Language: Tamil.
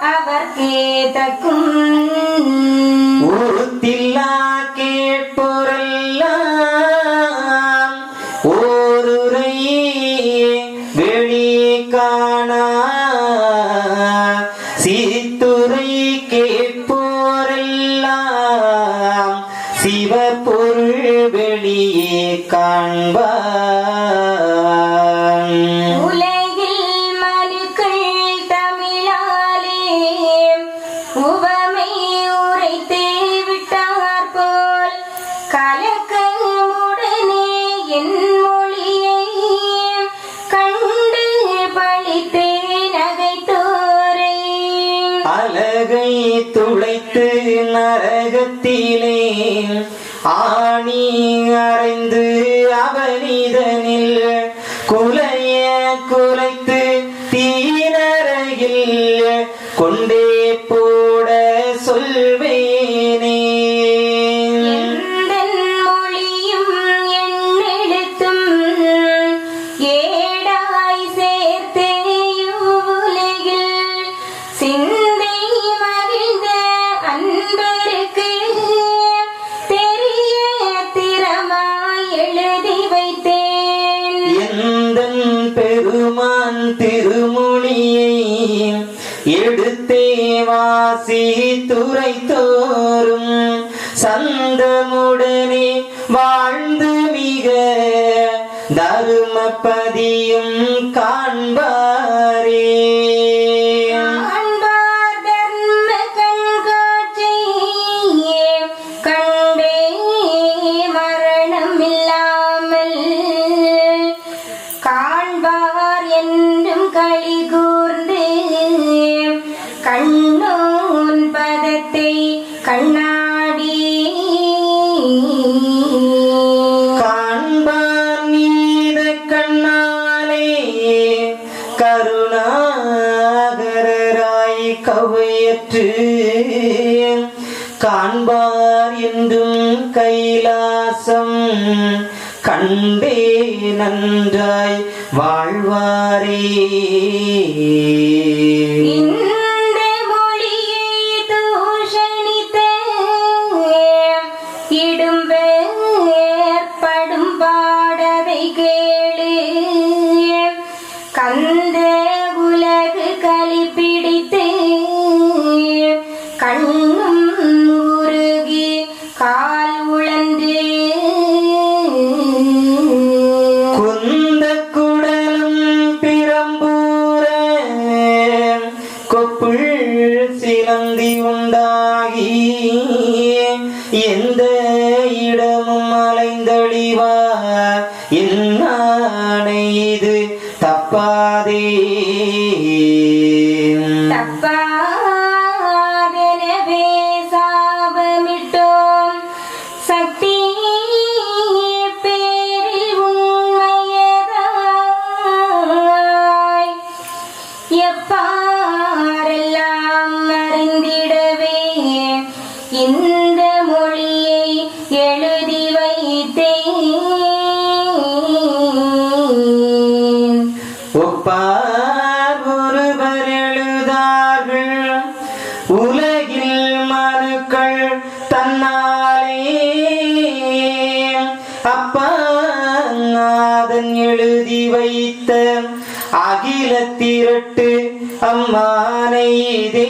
அவர் கேதக்கும் உருத்தில்லா கேட்போரெல்லாம் ஓருரை வெளி காணா. சீத்துரை கேட்போரெல்லாம் சிவப்பொருள் வெளியே காண்பார் துளைத்து நரகத்திலே ஆணி அறைந்து அவனிதனில் குலைய குலைத்து தீனரையில் கொண்டே எழுதி வைத்தேன். எந்தன் பெருமான் திருமொழியை எடுத்தே வாசி துறை தோறும் சந்தமுடனே வாழ்ந்து மிக தருமபதியும் காண்பாரே. கருணாகராய் கவையற்று காண்பார் என்றும் கைலாசம். கண்டே நன்றாய் வாழ்வாரே. சிலந்தி உண்டாகி எந்த இடமும் அலைந்தழிவா என்னானை இது தப்பாதே. திரட்டு அம்மானை இதே.